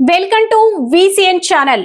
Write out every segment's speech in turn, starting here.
Welcome to VCN channel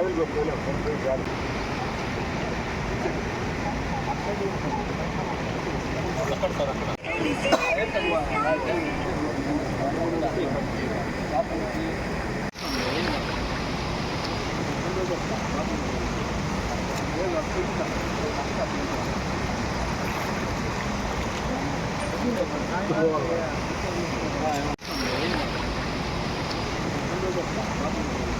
I will go pull up the jar. Thank.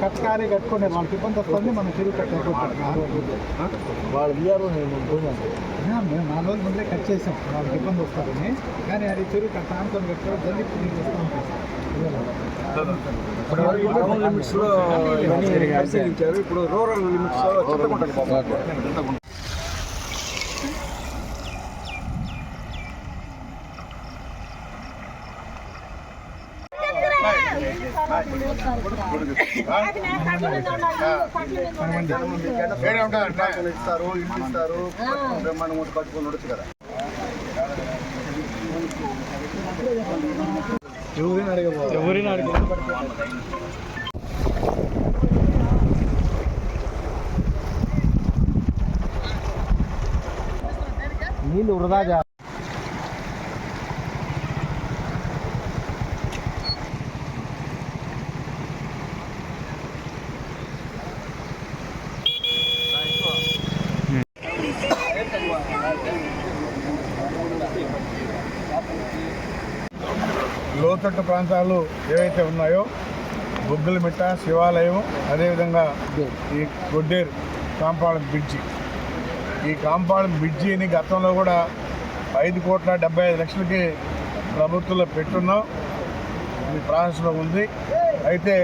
కచ్చకారి కట్టుకునే వాళ్ళకి ఇబ్బంది వస్తుంది మనం తిరుగు వాళ్ళు ఇయ్యారు మేము నాలుగు రోజుల ముందే కట్ చేసాం. వాళ్ళకి ఇబ్బంది వస్తుందని కానీ అది తిరుగు కట్ట ఆనుకొని కట్టారు జల్లి నీళ్ళు వస్తూ ఉంటాయి ఇప్పుడు రూరల్ లిమిట్స్లో ఇస్తారు ఇల్లు ఇస్తారు బ్రహ్మాండం మూట కట్టుకొని ఉండొచ్చు కదా ఎవరిని నీళ్ళు వృధా లోతట్టు ప్రాంతాలు ఏవైతే ఉన్నాయో బొగ్గులమిట్ట శివాలయం అదేవిధంగా ఈ గొడ్డేరు కాంపౌండ్ బ్రిడ్జి. ఈ కాంపౌండ్ బ్రిడ్జిని గతంలో కూడా ఐదు కోట్ల డెబ్బై ఐదు లక్షలకి ప్రభుత్వంలో పెట్టున్నాం. ఇది ప్రాసెస్లో ఉంది. అయితే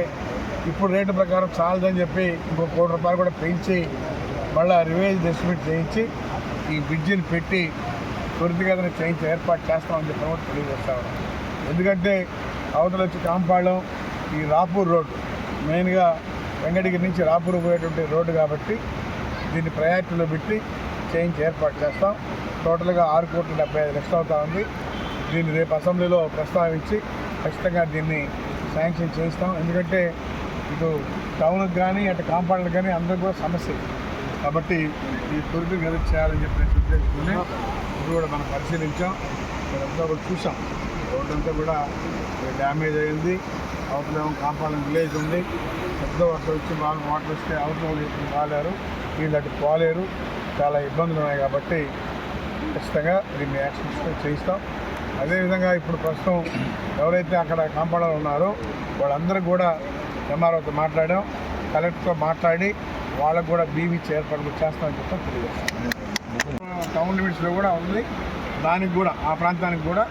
ఇప్పుడు రేటు ప్రకారం చాలదని చెప్పి ఇంకో కోటి రూపాయలు కూడా పెంచి మళ్ళీ రివైజ్ ఎస్టిమేట్ చేయించి ఈ బ్రిడ్జిని పెట్టి త్వరితగతిన చేయించి ఏర్పాటు చేస్తామని చెప్పి కూడా తెలియజేస్తా ఉన్నాం. ఎందుకంటే అవతల వచ్చి కాంపాళం ఈ రాపూర్ రోడ్డు. మెయిన్గా వెంకటగిరి నుంచి రాపూర్ పోయేటువంటి రోడ్డు కాబట్టి దీన్ని ప్రయారిటీలో పెట్టి చేయించి ఏర్పాటు చేస్తాం. టోటల్గా ఆరు కోట్ల డెబ్బై ఐదు లక్షలు అవుతా ఉంది. దీన్ని రేపు అసెంబ్లీలో ప్రస్తావించి ఖచ్చితంగా దీన్ని శాంక్షన్ చేయిస్తాం. ఎందుకంటే ఇటు టౌన్కి కానీ అటు కాంపౌండ్కి కానీ అందరికి కూడా సమస్య కాబట్టి ఈ తొలిపి మీద చేయాలని చెప్పి ఉద్దేశంతోనే ఇది కూడా మనం పరిశీలించాం. ఇదంతా కూడా చూసాం రోడ్డు అంతా కూడా డ్యామేజ్ అయింది. అవతలేమో కాంపాలం విలేజ్ ఉంది. పెద్ద వర్షం వచ్చి బాగా వాటర్ వస్తే అవతల వాళ్ళు రాలేరు. వీళ్ళు అటు పోలేరు. చాలా ఇబ్బందులు ఉన్నాయి కాబట్టి ఖచ్చితంగా దీన్ని యాక్షన్ చేయిస్తాం. అదేవిధంగా ఇప్పుడు ప్రస్తుతం ఎవరైతే అక్కడ కాంపౌండర్లు ఉన్నారో వాళ్ళందరూ కూడా ఎంఆర్ఓతో మాట్లాడాం. కలెక్టర్తో మాట్లాడి వాళ్ళకు కూడా బీవీ ఏర్పాటు చేస్తామని చెప్పి తెలియజేస్తాం. టౌన్ లిమిట్స్లో కూడా ఉంది. దానికి కూడా ఆ ప్రాంతానికి కూడా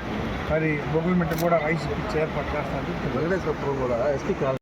మరి బొగ్గులమిట్ట కూడా రైస్ ఏర్పాటు చేస్తారు వెంకటేశ్వరపురం కూడా ఎస్టీ కాలనీ